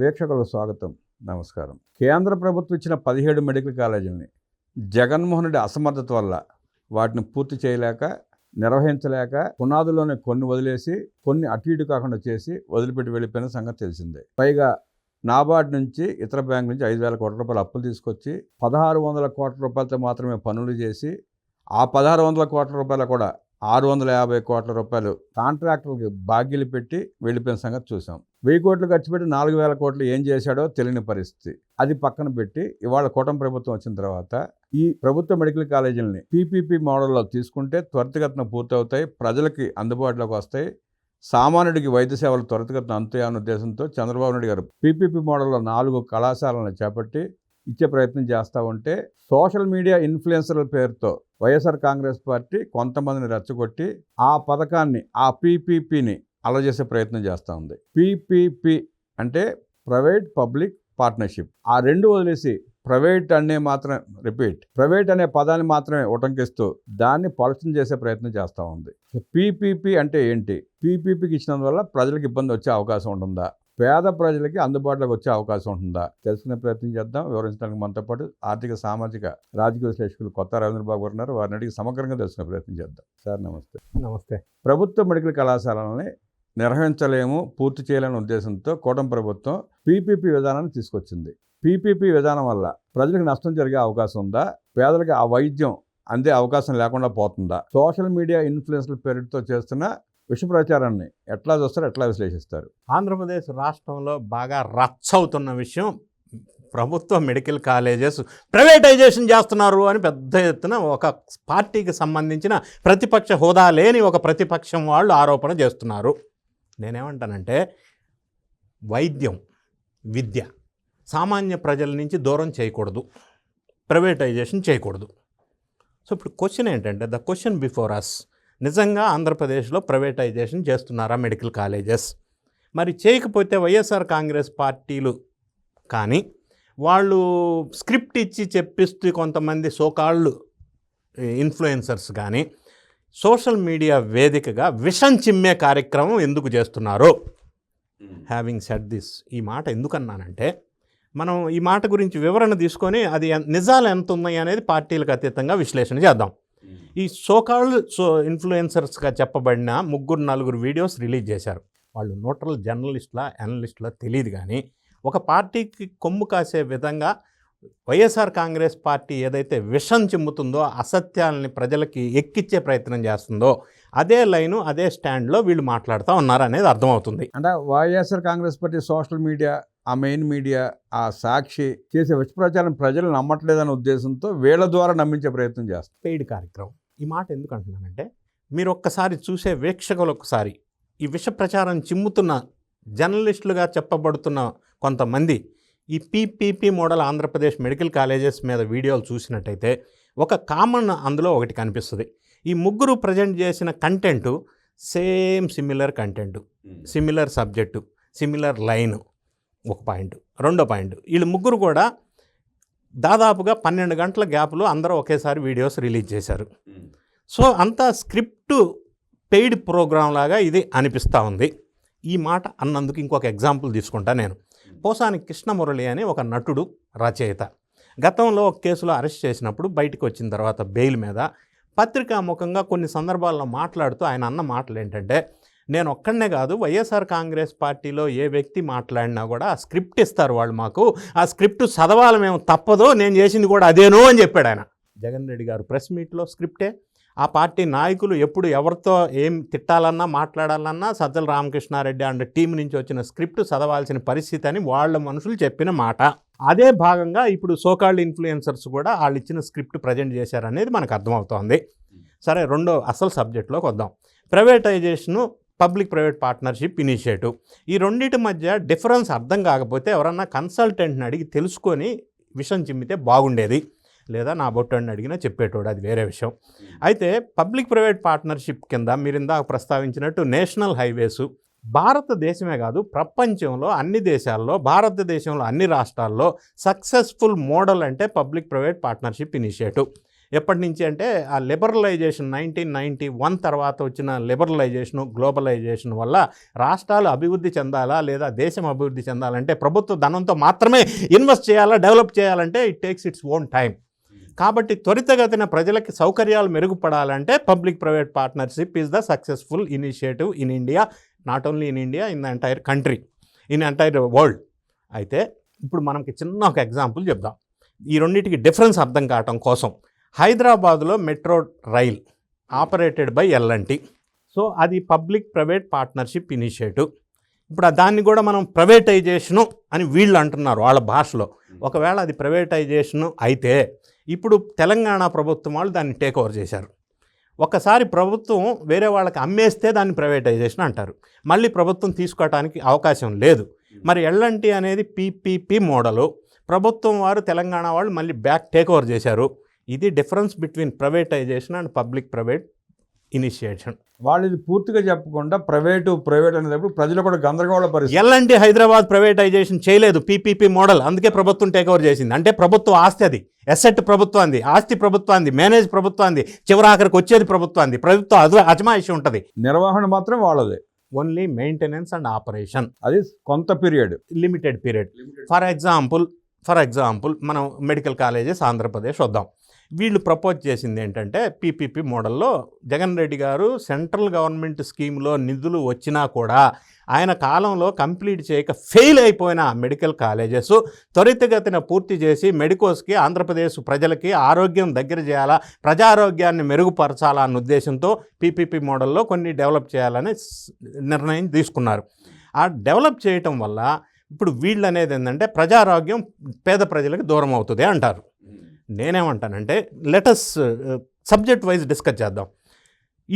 వీక్షకులకు స్వాగతం. నమస్కారం. కేంద్ర ప్రభుత్వం ఇచ్చిన పదిహేడు మెడికల్ కాలేజీలని జగన్మోహన్ రెడ్డి అసమర్థత వల్ల వాటిని పూర్తి చేయలేక నిర్వహించలేక పునాదుల్లోనే కొన్ని వదిలేసి కొన్ని అటు ఇటు కాకుండా చేసి వదిలిపెట్టి వెళ్ళిపోయిన సంగతి తెలిసిందే. పైగా నాబార్డ్ నుంచి ఇతర బ్యాంక్ నుంచి ఐదు వేల కోట్ల రూపాయలు అప్పులు తీసుకొచ్చి పదహారు వందల కోట్ల రూపాయలతో మాత్రమే పనులు చేసి ఆ పదహారు వందల కోట్ల రూపాయలు కూడా ఆరు వందల యాభై కోట్ల రూపాయలు కాంట్రాక్టర్కి బాగ్యలు పెట్టి వెళ్ళిపోయిన సంగతి చూసాం. వెయ్యి కోట్లు ఖర్చు పెట్టి నాలుగు వేల కోట్లు ఏం చేశాడో తెలియని పరిస్థితి. అది పక్కన పెట్టి ఇవాళ కూటమి ప్రభుత్వం వచ్చిన తర్వాత ఈ ప్రభుత్వ మెడికల్ కాలేజీలని పీపీపీ మోడల్లో తీసుకుంటే త్వరితగతిన పూర్తవుతాయి ప్రజలకి అందుబాటులోకి వస్తాయి సామాన్యుడికి వైద్య సేవలు త్వరితగతిన అందుతాయి ఉద్దేశంతో చంద్రబాబు నాయుడు గారు పీపీపీ మోడల్లో నాలుగు కళాశాలను చేపట్టి ఇచ్చే ప్రయత్నం చేస్తూ ఉంటే సోషల్ మీడియా ఇన్ఫ్లుయెన్సర్ల పేరుతో వైఎస్ఆర్ కాంగ్రెస్ పార్టీ కొంతమందిని రెచ్చగొట్టి ఆ పథకాన్ని ఆ పీపీపీని అలజేసే ప్రయత్నం చేస్తూ ఉంది. పీపీపీ అంటే ప్రైవేట్ పబ్లిక్ పార్ట్నర్షిప్. ఆ రెండు వదిలేసి ప్రైవేట్ అనే మాత్రం రిపీట్ ప్రైవేట్ అనే పదాన్ని మాత్రమే ఉటంకిస్తూ దాన్ని పలుచన చేసే ప్రయత్నం చేస్తూ ఉంది. పీపీపీ అంటే ఏంటి? పీపీపీకి ఇచ్చినందువల్ల ప్రజలకు ఇబ్బంది వచ్చే అవకాశం ఉంటుందా? పేద ప్రజలకి అందుబాటులోకి వచ్చే అవకాశం ఉంటుందా? తెలుసుకునే ప్రయత్నం చేద్దాం. వివరించడానికి మనతో పాటు ఆర్థిక సామాజిక రాజకీయ విశ్లేషకులు కొత్త రవీంద్ర బాబు గారు ఉన్నారు. వారిని అడిగి సమగ్రంగా తెలుసుకునే ప్రయత్నం చేద్దాం. సార్ నమస్తే. నమస్తే. ప్రభుత్వ మెడికల్ కళాశాలని నిర్వహించలేము పూర్తి చేయలేని ఉద్దేశంతో కూటమి ప్రభుత్వం పీపీపీ విధానాన్ని తీసుకొచ్చింది. పీపీపీ విధానం వల్ల ప్రజలకు నష్టం జరిగే అవకాశం ఉందా? పేదలకు ఆ వైద్యం అందే అవకాశం లేకుండా పోతుందా? సోషల్ మీడియా ఇన్ఫ్లుయెన్స్ల పేరుతో చేస్తున్న విష ప్రచారాన్ని ఎట్లా చూస్తారు ఎట్లా విశ్లేషిస్తారు? ఆంధ్రప్రదేశ్ రాష్ట్రంలో బాగా రచ్చ అవుతున్న విషయం ప్రభుత్వ మెడికల్ కాలేజెస్ ప్రైవేటైజేషన్ చేస్తున్నారు అని పెద్ద ఎత్తున ఒక పార్టీకి సంబంధించిన ప్రతిపక్ష హోదా లేని ఒక ప్రతిపక్షం వాళ్ళు ఆరోపణ చేస్తున్నారు. నేనేమంటానంటే వైద్యం విద్య సామాన్య ప్రజల నుంచి దూరం చేయకూడదు. ప్రైవేటైజేషన్ చేయకూడదు. సో ఇప్పుడు క్వశ్చన్ ఏంటంటే ద క్వశ్చన్ బిఫోర్ అస్ నిజంగా ఆంధ్రప్రదేశ్లో ప్రైవేటైజేషన్ చేస్తున్నారా మెడికల్ కాలేజెస్? మరి చేయకపోతే వైఎస్ఆర్ కాంగ్రెస్ పార్టీలు కానీ వాళ్ళు స్క్రిప్ట్ ఇచ్చి చెప్పిస్తూ కొంతమంది సోకాళ్ళు ఇన్ఫ్లుయెన్సర్స్ కానీ సోషల్ మీడియా వేదికగా విషం చిమ్మే కార్యక్రమం ఎందుకు చేస్తున్నారు? హ్యావింగ్ సెట్ దిస్ ఈ మాట ఎందుకన్నానంటే మనం ఈ మాట గురించి వివరణ తీసుకొని అది నిజాలు ఎంత ఉన్నాయి అనేది పార్టీలకు అతీతంగా విశ్లేషణ చేద్దాం. ఈ సోకాళ్ళు సో ఇన్ఫ్లుయెన్సర్స్గా చెప్పబడిన ముగ్గురు నలుగురు వీడియోస్ రిలీజ్ చేశారు. వాళ్ళు న్యూట్రల్ జర్నలిస్టుల అనలిస్టుల తెలియదు కానీ ఒక పార్టీకి కొమ్ము కాసే విధంగా వైఎస్ఆర్ కాంగ్రెస్ పార్టీ ఏదైతే విషం చిమ్ముతుందో అసత్యాలని ప్రజలకి ఎక్కిచ్చే ప్రయత్నం చేస్తుందో అదే లైను అదే స్టాండ్లో వీళ్ళు మాట్లాడుతూ ఉన్నారు అనేది అర్థమవుతుంది. అంటే YSR Congress party social media ఆ మెయిన్ మీడియా ఆ సాక్షి చేసే విష ప్రచారం ప్రజలు నమ్మట్లేదనే ఉద్దేశంతో వీళ్ళ ద్వారా నమ్మించే ప్రయత్నం చేస్తారు పెయిడ్ కార్యక్రమం. ఈ మాట ఎందుకు అంటున్నానంటే మీరు ఒక్కసారి చూసే వీక్షకులు ఒక్కసారి ఈ విష ప్రచారం చిమ్ముతున్న జర్నలిస్టులుగా చెప్పబడుతున్న కొంతమంది ఈ PPP model Andhra Pradesh medical colleges మీద వీడియోలు చూసినట్టయితే ఒక కామన్ అందులో ఒకటి కనిపిస్తుంది. ఈ ముగ్గురు ప్రజెంట్ చేసిన content same similar content similar subject similar line ఒక పాయింట్. రెండో పాయింట్ వీళ్ళు ముగ్గురు కూడా దాదాపుగా పన్నెండు గంటల గ్యాప్లో అందరూ ఒకేసారి వీడియోస్ రిలీజ్ చేశారు. సో అంతా స్క్రిప్ట్ పెయిడ్ ప్రోగ్రామ్ లాగా ఇది అనిపిస్తూ ఉంది. ఈ మాట అన్నందుకు ఇంకొక ఎగ్జాంపుల్ తీసుకుంటా నేను. పోసాని కృష్ణమురళి అనే ఒక నటుడు రచయిత. గతంలో ఒక కేసులో అరెస్ట్ చేసినప్పుడు బయటకు వచ్చిన తర్వాత బెయిల్ మీద పత్రికాముఖంగా కొన్ని సందర్భాల్లో మాట్లాడుతూ ఆయన అన్న మాటలు ఏంటంటే నేను ఒక్కడనే కాదు వైఎస్ఆర్ కాంగ్రెస్ పార్టీలో ఏ వ్యక్తి మాట్లాడినా కూడా ఆ స్క్రిప్ట్ ఇస్తారు వాళ్ళు మాకు. ఆ స్క్రిప్ట్ చదవాలి మేము తప్పదు నేను చేసింది కూడా అదేనో అని చెప్పాడు ఆయన. జగన్ రెడ్డి గారు ప్రెస్ మీట్లో స్క్రిప్టే ఆ పార్టీ నాయకులు ఎప్పుడు ఎవరితో ఏం తిట్టాలన్నా మాట్లాడాలన్నా సజ్జల రామకృష్ణారెడ్డి అండ్ టీం నుంచి వచ్చిన స్క్రిప్ట్ చదవాల్సిన పరిస్థితి అని వాళ్ళ మనుషులు చెప్పిన మాట. అదే భాగంగా ఇప్పుడు సోకాల్డ్ ఇన్ఫ్లుయెన్సర్స్ కూడా వాళ్ళు ఇచ్చిన స్క్రిప్ట్ ప్రజెంట్ చేశారనేది మనకు అర్థమవుతోంది. సరే రెండో అసలు సబ్జెక్ట్లోకి వద్దాం. Privatization public private partnership initiative. ఈ రెండింటి మధ్య డిఫరెన్స్ అర్థం కాకపోతే ఎవరన్నా కన్సల్టెంట్ని అడిగి తెలుసుకొని విషయం చిమ్మితే బాగుండేది. లేదా నా బొట్టని అడిగినా చెప్పేటోడు అది వేరే విషయం. అయితే పబ్లిక్ ప్రైవేట్ పార్ట్నర్షిప్ కింద మీరు ఇందాక ప్రస్తావించినట్టు నేషనల్ హైవేసు భారతదేశమే కాదు ప్రపంచంలో అన్ని దేశాల్లో భారతదేశంలో అన్ని రాష్ట్రాల్లో సక్సెస్ఫుల్ మోడల్ అంటే పబ్లిక్ ప్రైవేట్ పార్ట్నర్షిప్ ఇనిషియేటివ్. ఎప్పటి నుంచి అంటే ఆ లిబరలైజేషన్ నైన్టీన్ నైంటీ వన్ తర్వాత వచ్చిన లిబరలైజేషను గ్లోబలైజేషన్ వల్ల రాష్ట్రాలు అభివృద్ధి చెందాలా లేదా దేశం అభివృద్ధి చెందాలంటే ప్రభుత్వ ధనంతో మాత్రమే ఇన్వెస్ట్ చేయాలా డెవలప్ చేయాలంటే it takes its own time కాబట్టి త్వరితగతిన ప్రజలకి సౌకర్యాలు మెరుగుపడాలంటే public private partnership is the successful initiative in India not only in India in the entire country in entire world. అయితే ఇప్పుడు మనకి చిన్న ఒక ఎగ్జాంపుల్ చెప్దాం. ఈ రెండింటికి డిఫరెన్స్ అర్థం కావటం కోసం హైదరాబాద్లో metro rail operated by L and T so అది పబ్లిక్ ప్రైవేట్ పార్ట్నర్షిప్ ఇనిషియేటివ్. ఇప్పుడు దాన్ని కూడా మనం ప్రైవేటైజేషను అని వీళ్ళు అంటున్నారు వాళ్ళ భాషలో. ఒకవేళ అది ప్రైవేటైజేషను అయితే ఇప్పుడు తెలంగాణ ప్రభుత్వం వాళ్ళు దాన్ని టేక్ ఓవర్ చేశారు. ఒకసారి ప్రభుత్వం వేరే వాళ్ళకి అమ్మేస్తే దాన్ని ప్రైవేటైజేషన్ అంటారు. మళ్ళీ ప్రభుత్వం తీసుకోవడానికి అవకాశం లేదు. మరి ఎల్ఎన్టీ అనేది పీపీపీ మోడలు ప్రభుత్వం వారు తెలంగాణ వాళ్ళు మళ్ళీ బ్యాక్ టేక్ ఓవర్ చేశారు. ఇది difference between privatization and public private initiation వాళ్ళు ఇది పూర్తిగా చెప్పకుండా ప్రైవేటు ప్రైవేట్ అనేటప్పుడు ప్రజలు కూడా గందరగోళ పరిస్థితి. L and T Hyderabad privatization చేయలేదు పీపీపీ మోడల్. అందుకే ప్రభుత్వం టేక్ ఓవర్ చేసింది. అంటే ప్రభుత్వ ఆస్తి అది. ఎసెట్ ప్రభుత్వాన్ని ఆస్తి ప్రభుత్వాన్ని మేనేజ్ ప్రభుత్వాన్ని చివరాఖరికి వచ్చేది ప్రభుత్వాన్ని ప్రభుత్వ అజ అజమాయిషి ఉంటుంది. నిర్వహణ మాత్రం వాళ్ళదే. ఓన్లీ మెయింటెనెన్స్ అండ్ ఆపరేషన్ అది కొంత period. Limited period for example for example మనం మెడికల్ కాలేజెస్ ఆంధ్రప్రదేశ్ వద్దాం. వీళ్ళు ప్రపోజ్ చేసింది ఏంటంటే పీపీపీ మోడల్లో జగన్ రెడ్డి గారు సెంట్రల్ గవర్నమెంట్ స్కీమ్లో నిధులు వచ్చినా కూడా ఆయన కాలంలో కంప్లీట్ చేయక ఫెయిల్ అయిపోయిన మెడికల్ కాలేజెస్ త్వరితగతిన పూర్తి చేసి మెడికోస్కి ఆంధ్రప్రదేశ్ ప్రజలకి ఆరోగ్యం దగ్గర చేయాలా ప్రజారోగ్యాన్ని మెరుగుపరచాలా అన్న ఉద్దేశంతో పీపీపీ మోడల్లో కొన్ని డెవలప్ చేయాలని నిర్ణయం తీసుకున్నారు. ఆ డెవలప్ చేయటం వల్ల ఇప్పుడు వీళ్ళు అనేది ఏంటంటే ప్రజారోగ్యం పేద ప్రజలకు దూరం అవుతుంది అంటారు. నేనేమంటానంటే లెటస్ సబ్జెక్ట్ వైజ్ డిస్కస్ చేద్దాం.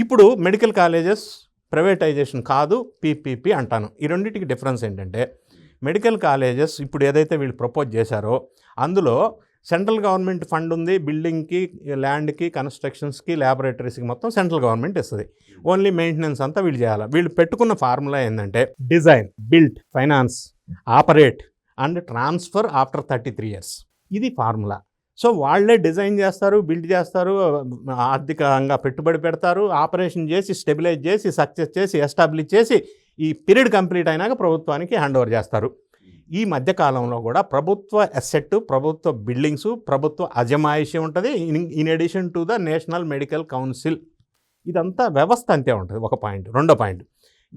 ఇప్పుడు మెడికల్ కాలేజెస్ ప్రైవేటైజేషన్ కాదు పీపీపీ అంటాను. ఈ రెండింటికి డిఫరెన్స్ ఏంటంటే మెడికల్ కాలేజెస్ ఇప్పుడు ఏదైతే వీళ్ళు ప్రపోజ్ చేశారో అందులో సెంట్రల్ గవర్నమెంట్ ఫండ్ ఉంది బిల్డింగ్కి ల్యాండ్కి కన్స్ట్రక్షన్స్కి ల్యాబొరేటరీస్కి మొత్తం సెంట్రల్ గవర్నమెంట్ ఇస్తుంది. ఓన్లీ మెయింటెనెన్స్ అంతా వీళ్ళు చేయాలి? వీళ్ళు పెట్టుకున్న ఫార్ములా ఏంటంటే design built finance operate and transfer after thirty three years ఇది ఫార్ములా సో వాళ్ళే డిజైన్ చేస్తారు బిల్డ్ చేస్తారు ఆర్థికంగా పెట్టుబడి పెడతారు ఆపరేషన్ చేసి స్టెబిలైజ్ చేసి సక్సెస్ చేసి ఎస్టాబ్లిష్ చేసి ఈ పీరియడ్ కంప్లీట్ అయినాక ప్రభుత్వానికి హ్యాండ్ ఓవర్ చేస్తారు. ఈ మధ్యకాలంలో కూడా ప్రభుత్వ అసెట్ ప్రభుత్వ బిల్డింగ్స్ ప్రభుత్వ అజమాయిషి ఉంటుంది. In in addition to the national medical council. ఇదంతా వ్యవస్థ అంతే ఉంటుంది. ఒక పాయింట్. రెండో పాయింట్.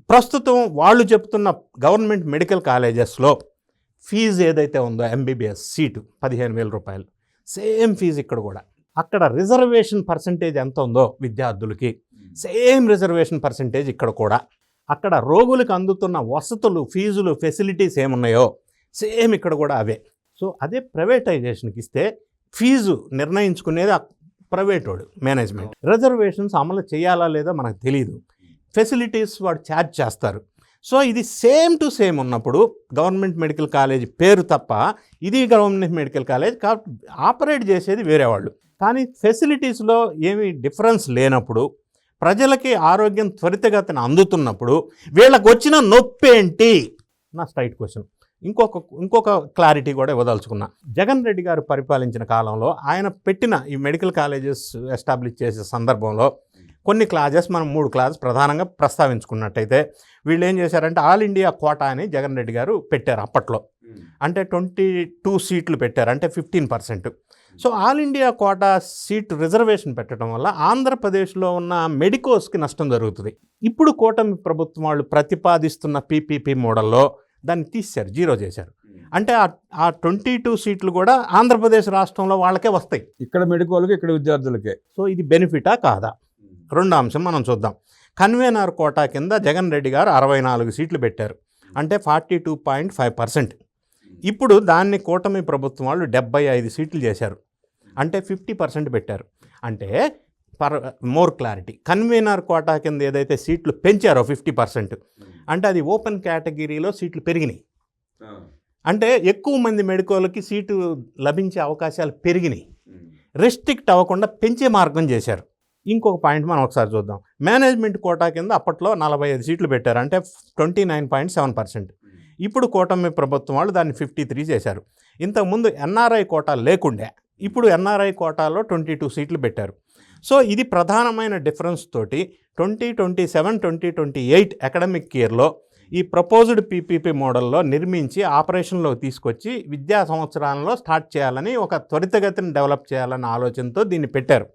ప్రస్తుతం వాళ్ళు చెప్తున్న గవర్నమెంట్ మెడికల్ కాలేజెస్లో ఫీజు ఏదైతే ఉందో ఎంబీబీఎస్ సీటు పదిహేను వేల రూపాయలు. సేమ్ ఫీజు ఇక్కడ కూడా. అక్కడ రిజర్వేషన్ పర్సంటేజ్ ఎంత ఉందో విద్యార్థులకి సేమ్ రిజర్వేషన్ పర్సంటేజ్ ఇక్కడ కూడా. అక్కడ రోగులకు అందుతున్న వసతులు ఫీజులు ఫెసిలిటీస్ ఏమున్నాయో సేమ్ ఇక్కడ కూడా అవే. సో అదే ప్రైవేటైజేషన్కి ఇస్తే ఫీజు నిర్ణయించుకునేది ఆ ప్రైవేట్ వాడు మేనేజ్మెంట్. రిజర్వేషన్స్ అమలు చేయాలా లేదా మనకు తెలియదు ఫెసిలిటీస్ వాడు ఛార్జ్ చేస్తారు. సో ఇది సేమ్ టు సేమ్ ఉన్నప్పుడు గవర్నమెంట్ మెడికల్ కాలేజ్ పేరు తప్ప ఇది గవర్నమెంట్ మెడికల్ కాలేజ్ కాబట్టి ఆపరేట్ చేసేది వేరే వాళ్ళు. కానీ ఫెసిలిటీస్లో ఏమీ డిఫరెన్స్ లేనప్పుడు ప్రజలకి ఆరోగ్యం త్వరితగతిన అందుతున్నప్పుడు వీళ్ళకి వచ్చిన నొప్పి ఏంటి? నా స్ట్రైట్ క్వశ్చన్. ఇంకొక ఇంకొక క్లారిటీ కూడా ఇవ్వదలుచుకున్నా. జగన్ రెడ్డి గారు పరిపాలించిన కాలంలో ఆయన పెట్టిన ఈ మెడికల్ కాలేజెస్ ఎస్టాబ్లిష్ చేసే సందర్భంలో కొన్ని క్లాజెస్ మనం మూడు క్లాజెస్ ప్రధానంగా ప్రస్తావించుకున్నట్టయితే వీళ్ళు ఏం చేశారంటే ఆల్ ఇండియా కోటా అని జగన్ రెడ్డి గారు పెట్టారు అప్పట్లో. అంటే ట్వంటీ టూ సీట్లు పెట్టారు అంటే fifteen percent. So all India quota seat reservation పెట్టడం వల్ల ఆంధ్రప్రదేశ్లో ఉన్న మెడికోస్కి నష్టం జరుగుతుంది. ఇప్పుడు కూటమి ప్రభుత్వం వాళ్ళు ప్రతిపాదిస్తున్న పీపీపీ మోడల్లో దాన్ని తీశారు జీరో చేశారు. అంటే ఆ- ఆ ట్వంటీ టూ సీట్లు కూడా ఆంధ్రప్రదేశ్ రాష్ట్రంలో వాళ్ళకే వస్తాయి. ఇక్కడ మెడికోల్కి ఇక్కడ విద్యార్థులకే. సో ఇది బెనిఫిటా కాదా? రెండో అంశం మనం చూద్దాం. కన్వీనర్ కోటా కింద జగన్ రెడ్డి గారు అరవై నాలుగు సీట్లు పెట్టారు. అంటే forty two point five percent. ఇప్పుడు దాన్ని కూటమి ప్రభుత్వం వాళ్ళు డెబ్బై ఐదు సీట్లు చేశారు. అంటే ఫిఫ్టీ పర్సెంట్ పెట్టారు. అంటే per more clarity. Convenor quota కింద ఏదైతే సీట్లు పెంచారో ఫిఫ్టీ పర్సెంట్ అంటే అది ఓపెన్ కేటగిరీలో సీట్లు పెరిగినాయి. అంటే ఎక్కువ మంది మెడికోలకి సీటు లభించే అవకాశాలు పెరిగినాయి. రెస్ట్రిక్ట్ అవ్వకుండా పెంచే మార్గం చేశారు. ఇంకొక పాయింట్ మనం ఒకసారి చూద్దాం. మేనేజ్మెంట్ కోటా కింద అప్పట్లో నలభై ఐదు సీట్లు పెట్టారు. అంటే twenty nine point seven percent. ఇప్పుడు కూటమి ప్రభుత్వం వాళ్ళు దాన్ని ఫిఫ్టీ త్రీ చేశారు. ఇంతకుముందు ఎన్ఆర్ఐ కోటా లేకుండే. ఇప్పుడు ఎన్ఆర్ఐ కోటాలో ట్వంటీ టూ సీట్లు పెట్టారు. సో ఇది ప్రధానమైన డిఫరెన్స్ తోటి twenty twenty seven twenty twenty eight academic ఇయర్లో ఈ ప్రపోజ్డ్ పీపీపీ మోడల్లో నిర్మించి ఆపరేషన్లో తీసుకొచ్చి విద్యా సంవత్సరాలలో స్టార్ట్ చేయాలని ఒక త్వరితగతిని డెవలప్ చేయాలన్న ఆలోచనతో దీన్ని పెట్టారు.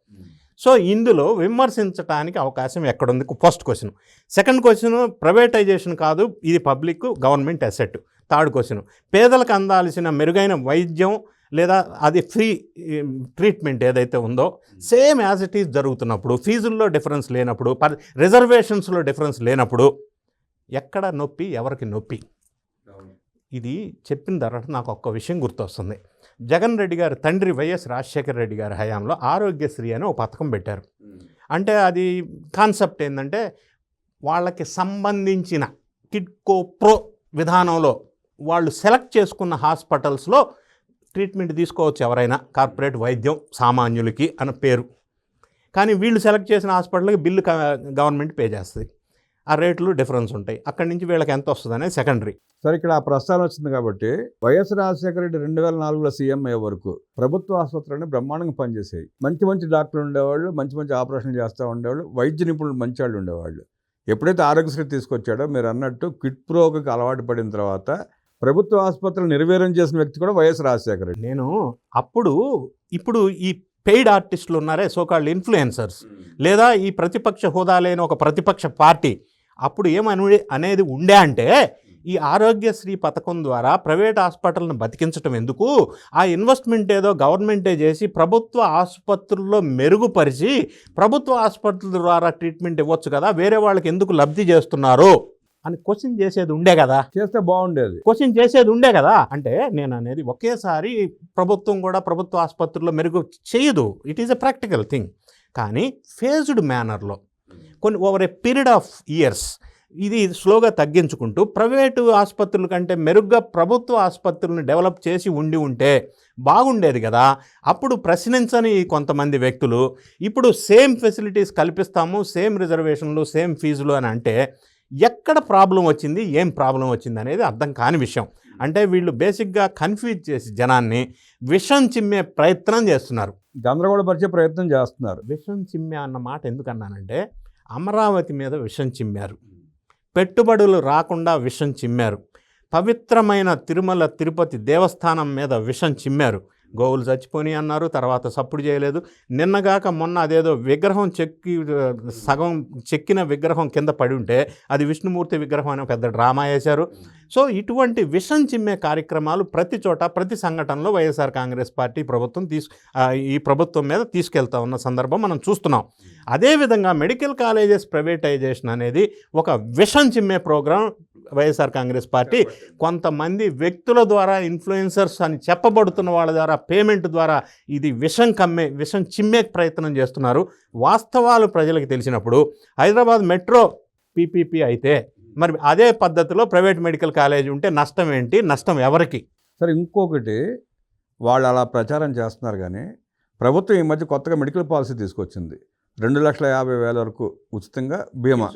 సో ఇందులో విమర్శించడానికి అవకాశం ఎక్కడుంది? First question second question privatization కాదు ఇది public government asset third question పేదలకు అందాల్సిన మెరుగైన వైద్యం లేదా అది ఫ్రీ ట్రీట్మెంట్ ఏదైతే ఉందో సేమ్ యాజ్ ఇట్ ఈస్ జరుగుతున్నప్పుడు ఫీజుల్లో డిఫరెన్స్ లేనప్పుడు రిజర్వేషన్స్లో డిఫరెన్స్ లేనప్పుడు ఎక్కడ నొప్పి ఎవరికి నొప్పి? ఇది చెప్పిన తర్వాత నాకు ఒక్క విషయం గుర్తొస్తుంది. జగన్ రెడ్డి గారి తండ్రి వైఎస్ రాజశేఖర రెడ్డి గారి హయాంలో ఆరోగ్యశ్రీ అని ఒక పథకం పెట్టారు. అంటే అది కాన్సెప్ట్ ఏంటంటే వాళ్ళకి సంబంధించిన కిడ్కో ప్రో విధానంలో వాళ్ళు సెలెక్ట్ చేసుకున్న హాస్పిటల్స్లో ట్రీట్మెంట్ తీసుకోవచ్చు ఎవరైనా కార్పొరేట్ వైద్యం సామాన్యులకి అన్న పేరు. కానీ వీళ్ళు సెలెక్ట్ చేసిన హాస్పిటల్కి బిల్లు గవర్నమెంట్ పే చేస్తుంది. ఆ రేట్లు డిఫరెన్స్ ఉంటాయి. అక్కడి నుంచి వీళ్ళకి ఎంత వస్తుంది అనేది సెకండరీ. సరే ఇక్కడ ఆ ప్రస్తావన వచ్చింది కాబట్టి వైఎస్ రాజశేఖర రెడ్డి రెండు వేల నాలుగులో సీఎం అయ్యే వరకు ప్రభుత్వ ఆసుపత్రులని బ్రహ్మాండంగా పనిచేసాయి మంచి మంచి డాక్టర్లు ఉండేవాళ్ళు మంచి మంచి ఆపరేషన్లు చేస్తూ ఉండేవాళ్ళు వైద్య నిపుణులు మంచి వాళ్ళు ఉండేవాళ్ళు. ఎప్పుడైతే ఆరోగ్యశ్రీ తీసుకొచ్చాడో మీరు అన్నట్టు కిట్ ప్రోకి అలవాటు పడిన తర్వాత ప్రభుత్వ ఆసుపత్రులు నిర్వీర్యం చేసిన వ్యక్తి కూడా వైఎస్ రాజశేఖర రెడ్డి. నేను అప్పుడు ఇప్పుడు ఈ పెయిడ్ ఆర్టిస్టులు ఉన్నారే సోకాల్డ్ ఇన్ఫ్లుయెన్సర్స్ లేదా ఈ ప్రతిపక్ష హోదా లేని ఒక ప్రతిపక్ష పార్టీ అప్పుడు ఏమను అనేది ఉండే అంటే ఈ ఆరోగ్యశ్రీ పథకం ద్వారా ప్రైవేట్ హాస్పిటల్ని బతికించడం ఎందుకు? ఆ ఇన్వెస్ట్మెంట్ ఏదో గవర్నమెంటే చేసి ప్రభుత్వ ఆసుపత్రుల్లో మెరుగుపరిచి ప్రభుత్వ ఆసుపత్రుల ద్వారా ట్రీట్మెంట్ ఇవ్వచ్చు కదా వేరే వాళ్ళకి ఎందుకు లబ్ధి చేస్తున్నారు? అని క్వశ్చన్ చేసేది ఉండే కదా. చేస్తే బాగుండేది. క్వశ్చన్ చేసేది ఉండే కదా. అంటే నేను అనేది ఒకేసారి ప్రభుత్వం కూడా ప్రభుత్వ ఆసుపత్రుల్లో మెరుగు చేయదు. It is a practical thing కానీ ఫేజ్డ్ మేనర్లో కొన్ని over a period of years ఇది స్లోగా తగ్గించుకుంటూ ప్రైవేటు ఆసుపత్రుల కంటే మెరుగ్గా ప్రభుత్వ ఆసుపత్రులను డెవలప్ చేసి ఉండి ఉంటే బాగుండేది కదా. అప్పుడు ప్రశ్నించని కొంతమంది వ్యక్తులు ఇప్పుడు సేమ్ ఫెసిలిటీస్ కల్పిస్తాము సేమ్ రిజర్వేషన్లు సేమ్ ఫీజులు అని అంటే ఎక్కడ ప్రాబ్లం వచ్చింది ఏం ప్రాబ్లం వచ్చింది అనేది అర్థం కాని విషయం. అంటే వీళ్ళు బేసిక్గా కన్ఫ్యూజ్ చేసి జనాన్ని విషం చిమ్మే ప్రయత్నం చేస్తున్నారు. గందరగోళపరిచే ప్రయత్నం చేస్తున్నారు. విషం చిమ్మే అన్న మాట ఎందుకన్నానంటే అమరావతి మీద విషం చిమ్మారు. పెట్టుబడులు రాకుండా విషం చిమ్మారు. పవిత్రమైన తిరుమల తిరుపతి దేవస్థానం మీద విషం చిమ్మారు. గోవులు చచ్చిపోని అన్నారు తర్వాత సప్పుడు చేయలేదు. నిన్నగాక మొన్న అదేదో విగ్రహం చెక్కి సగం చెక్కిన విగ్రహం కింద పడి ఉంటే అది విష్ణుమూర్తి విగ్రహం అని ఒక పెద్ద డ్రామా వేశారు. సో ఇటువంటి విషం చిమ్మే కార్యక్రమాలు ప్రతి చోట ప్రతి సంఘటనలో వైఎస్ఆర్ కాంగ్రెస్ పార్టీ ప్రభుత్వం తీసు ఈ ప్రభుత్వం మీద తీసుకెళ్తా ఉన్న సందర్భం మనం చూస్తున్నాం. అదేవిధంగా మెడికల్ కాలేజెస్ ప్రైవేటైజేషన్ అనేది ఒక విషం చిమ్మే ప్రోగ్రాం వైఎస్ఆర్ కాంగ్రెస్ పార్టీ కొంతమంది వ్యక్తుల ద్వారా ఇన్ఫ్లుయెన్సర్స్ అని చెప్పబడుతున్న వాళ్ళ ద్వారా పేమెంట్ ద్వారా ఇది విషం కమ్మే విషం చిమ్మే ప్రయత్నం చేస్తున్నారు. వాస్తవాలు ప్రజలకు తెలిసినప్పుడు హైదరాబాద్ మెట్రో పీపీపీ అయితే మరి అదే పద్ధతిలో ప్రైవేట్ మెడికల్ కాలేజ్ ఉంటే నష్టం ఏంటి? నష్టం ఎవరికి? సరే ఇంకొకటి వాళ్ళు అలా ప్రచారం చేస్తున్నారు కానీ ప్రభుత్వం ఈ మధ్య కొత్తగా మెడికల్ పాలసీ తీసుకొచ్చింది. రెండు లక్షల యాభై వేల వరకు ఉచితంగా బీమా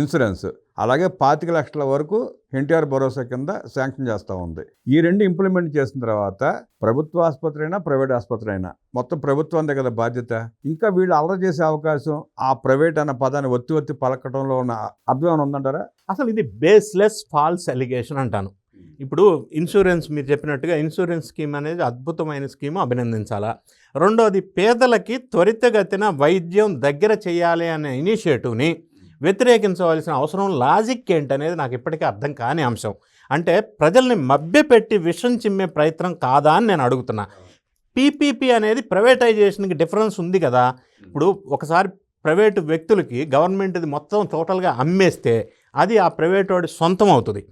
ఇన్సూరెన్స్. అలాగే పాతిక లక్షల వరకు ఎన్టీఆర్ భరోసా కింద శాంక్షన్ చేస్తూ ఉంది. ఈ రెండు ఇంప్లిమెంట్ చేసిన తర్వాత ప్రభుత్వ ఆసుపత్రి అయినా ప్రైవేట్ ఆసుపత్రి అయినా మొత్తం ప్రభుత్వందే కదా బాధ్యత. ఇంకా వీళ్ళు అల్లరి చేసే అవకాశం ఆ ప్రైవేట్ అన్న పదాన్ని ఒత్తి ఒత్తి పలకటంలో ఉన్న అర్థం ఉందంటారా? అసలు ఇది బేస్లెస్ ఫాల్స్ ఎలిగేషన్ అంటాను. ఇప్పుడు ఇన్సూరెన్స్ మీరు చెప్పినట్టుగా ఇన్సూరెన్స్ స్కీమ్ అనేది అద్భుతమైన స్కీమ్ అభినందించాలా? రెండోది పేదలకి త్వరితగతిన వైద్యం దగ్గర చేయాలి అనే ఇనిషియేటివ్ని వ్యతిరేకించవలసిన అవసరం లాజిక్ ఏంటనేది నాకు ఇప్పటికీ అర్థం కాని అంశం. అంటే ప్రజల్ని మభ్యపెట్టి విషం చిమ్మే ప్రయత్నం కాదా అని నేను అడుగుతున్నా. పీపీపీ అనేది ప్రైవేటైజేషన్కి డిఫరెన్స్ ఉంది కదా. ఇప్పుడు ఒకసారి ప్రైవేటు వ్యక్తులకి గవర్నమెంట్ది మొత్తం టోటల్గా అమ్మేస్తే అది ఆ ప్రైవేట్ వాడి సొంతం అవుతుంది.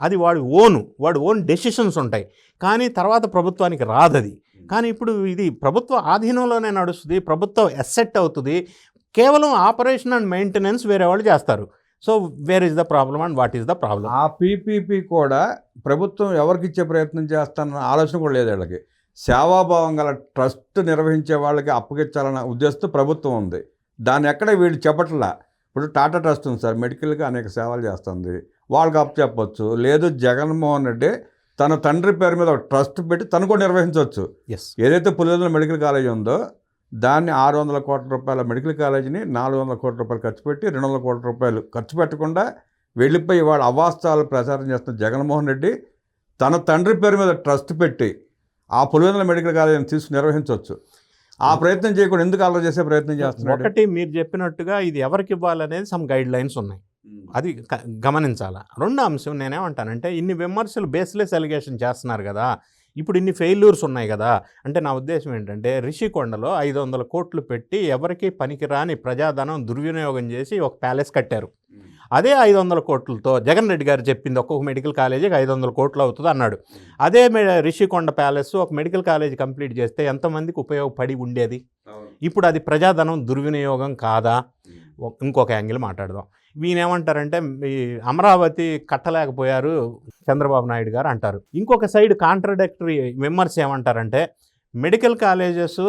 అది వాడి ఓను వాడి ఓన్ డెసిషన్స్ ఉంటాయి. కానీ తర్వాత ప్రభుత్వానికి రాదది. కానీ ఇప్పుడు ఇది ప్రభుత్వ ఆధీనంలోనే నడుస్తుంది ప్రభుత్వం ఎస్సెట్ అవుతుంది. కేవలం ఆపరేషన్ అండ్ మెయింటెనెన్స్ వేరే వాళ్ళు చేస్తారు. So where is the problem and what is the problem? ఆ పీపీపీ కూడా ప్రభుత్వం ఎవరికి ఇచ్చే ప్రయత్నం చేస్తానన్న ఆలోచన కూడా లేదు వీళ్ళకి. సేవాభావం గల ట్రస్ట్ నిర్వహించే వాళ్ళకి అప్పగించాలన్న ఉద్దేశంతో ప్రభుత్వం ఉంది. దాన్ని ఎక్కడ వీళ్ళు చెప్పట్లా? ఇప్పుడు టాటా ట్రస్ట్ ఉంది సార్ మెడికల్గా అనేక సేవలు చేస్తుంది. వాళ్ళకి అప్పు చెప్పొచ్చు. లేదు జగన్మోహన్ రెడ్డి తన తండ్రి పేరు మీద ఒక ట్రస్ట్ పెట్టి తను కూడా నిర్వహించవచ్చు. ఎస్ ఏదైతే పులివెందుల మెడికల్ కాలేజ్ ఉందో దాన్ని ఆరు వందల కోట్ల రూపాయల మెడికల్ కాలేజీని నాలుగు వందల కోట్ల రూపాయలు ఖర్చు పెట్టి రెండు వందల కోట్ల రూపాయలు ఖర్చు పెట్టకుండా వెళ్ళిపోయి వాళ్ళ అవాస్తవాలు ప్రచారం చేస్తున్న జగన్మోహన్ రెడ్డి తన తండ్రి పేరు మీద ట్రస్ట్ పెట్టి ఆ పులివెందుల మెడికల్ కాలేజీని తీసుకుని నిర్వహించవచ్చు. ఆ ప్రయత్నం చేయకుండా ఎందుకు అలా చేసే ప్రయత్నం చేస్తున్నాడు? ఒకటి మీరు చెప్పినట్టుగా ఇది ఎవరికి ఇవ్వాలనేది సమ్ గైడ్ లైన్స్ ఉన్నాయి అది గమనించాలా? రెండో అంశం నేనేమంటానంటే ఇన్ని విమర్శలు బేస్లెస్ ఎలిగేషన్ చేస్తున్నారు కదా ఇప్పుడు ఇన్ని ఫెయిల్యూర్స్ ఉన్నాయి కదా అంటే నా ఉద్దేశం ఏంటంటే రిషికొండలో ఐదు వందల కోట్లు పెట్టి ఎవరికి పనికిరాని ప్రజాధనం దుర్వినియోగం చేసి ఒక ప్యాలెస్ కట్టారు. అదే ఐదు వందల కోట్లతో జగన్ రెడ్డి గారు చెప్పింది ఒక్కొక్క మెడికల్ కాలేజీకి ఐదు వందల కోట్లు అవుతుంది అన్నాడు. అదే రిషికొండ ప్యాలెస్ ఒక మెడికల్ కాలేజ్ కంప్లీట్ చేస్తే ఎంతమందికి ఉపయోగపడి ఉండేది? ఇప్పుడు అది ప్రజాధనం దుర్వినియోగం కాదా? ఇంకొక యాంగిల్ మాట్లాడదాం. ఏమంటారంటే ఈ అమరావతి కట్టలేకపోయారు చంద్రబాబు నాయుడు గారు అంటారు. ఇంకొక సైడ్ కాంట్రడక్టరీ విమర్శ ఏమంటారంటే మెడికల్ కాలేజెస్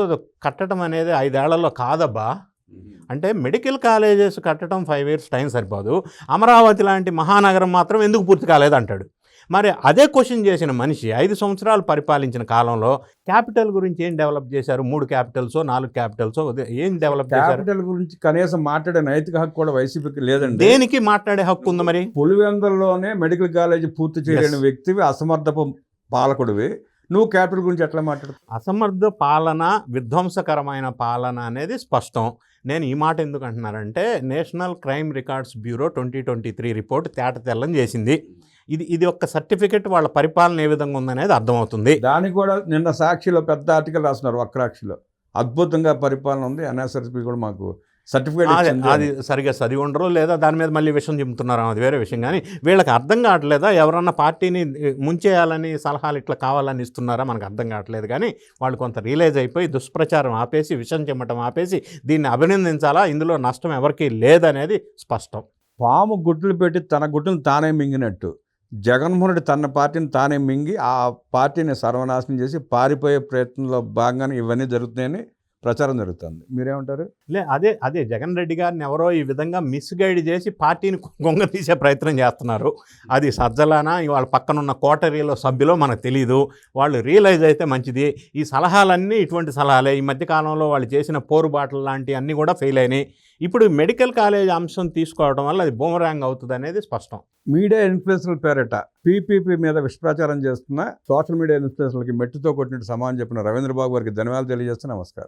కట్టడం అనేది ఐదేళ్ళలో కాదబ్బా. అంటే మెడికల్ కాలేజెస్ కట్టడం ఫైవ్ ఇయర్స్ టైం సరిపోదు. అమరావతి లాంటి మహానగరం మాత్రం ఎందుకు పూర్తి కాలేదు అంటాడు. మరి అదే క్వశ్చన్ చేసిన మనిషి ఐదు సంవత్సరాలు పరిపాలించిన కాలంలో క్యాపిటల్ గురించి ఏం డెవలప్ చేశారు? మూడు క్యాపిటల్స్ నాలుగు క్యాపిటల్స్ ఏం డెవలప్ చేశారు? క్యాపిటల్ గురించి కనీసం మాట్లాడే నైతిక హక్కు కూడా వైసీపీకి లేదండి. దేనికి మాట్లాడే హక్కు ఉంది మరి? పులివెందుల్లోనే మెడికల్ కాలేజీ పూర్తి చేయలేని. వ్యక్తివి అసమర్థపు పాలకుడివి. నువ్వు క్యాపిటల్ గురించి ఎట్లా మాట్లాడు అసమర్థ పాలన విధ్వంసకరమైన పాలన అనేది స్పష్టం. నేను ఈ మాట ఎందుకు అంటున్నానంటే national crime records bureau twenty twenty three report తేట తెల్లం చేసింది. ఇది ఇది ఒక సర్టిఫికెట్ వాళ్ళ పరిపాలన ఏ విధంగా ఉందనేది అర్థమవుతుంది. దానికి కూడా నిన్న సాక్షిలో పెద్ద ఆర్టికల్ రాస్తున్నారు వక్రాక్షిలో. అద్భుతంగా పరిపాలన ఉంది ఎన్ఎస్ఆర్పి కూడా మాకు సర్టిఫికేట్ అది ఇచ్చింది అది సరిగా చదివి ఉండరు లేదా దాని మీద మళ్ళీ విషయం చెబుతున్నారు అది వేరే విషయం. కానీ వీళ్ళకి అర్థం కావట్లేదా? ఎవరన్నా పార్టీని ముంచేయాలని సలహాలు ఇట్లా కావాలని ఇస్తున్నారా? మనకు అర్థం కావట్లేదు. కానీ వాళ్ళు కొంత రియలైజ్ అయిపోయి దుష్ప్రచారం ఆపేసి విషం చెమ్మటం ఆపేసి దీన్ని అభినందించాలా? ఇందులో నష్టం ఎవరికీ లేదనేది స్పష్టం. పాము గుడ్లు పెట్టి తన గుడ్డును తానే మింగినట్టు. జగన్మోహన్ రెడ్డి తన పార్టీని తానే మింగి ఆ పార్టీని సర్వనాశనం చేసి పారిపోయే ప్రయత్నంలో భాగంగానే ఇవన్నీ జరుగుతున్నాయని ప్రచారం జరుగుతుంది. మీరేమంటారు? లే అదే అదే జగన్ రెడ్డి గారిని ఎవరో ఈ విధంగా మిస్గైడ్ చేసి పార్టీని గొంగ తీసే ప్రయత్నం చేస్తున్నారు. అది సజ్జలానా? వాళ్ళ పక్కనున్న కోటరీలో సభ్యులో మనకు తెలియదు వాళ్ళు రియలైజ్ అయితే మంచిది. ఈ సలహాలన్నీ ఇటువంటి సలహాలే. ఈ మధ్యకాలంలో వాళ్ళు చేసిన పోరుబాటలు లాంటి అన్నీ కూడా ఫెయిల్ అయినాయి. ఇప్పుడు మెడికల్ కాలేజ్ అంశం తీసుకోవడం వల్ల అది బూమరాంగ్ అవుతుంది అనేది స్పష్టం. మీడియా ఇన్ఫ్లుయెన్సర్ల పేరిట పీపీపీ మీద విష్ప్రచారం చేస్తున్న సోషల్ మీడియా ఇన్ఫ్లుయెన్సర్లకి మెట్టుతో కొట్టినట్టు సమానం చెప్పిన రవీంద్రబాబు గారికి ధన్యవాదాలు తెలియజేస్తూ నమస్కారం.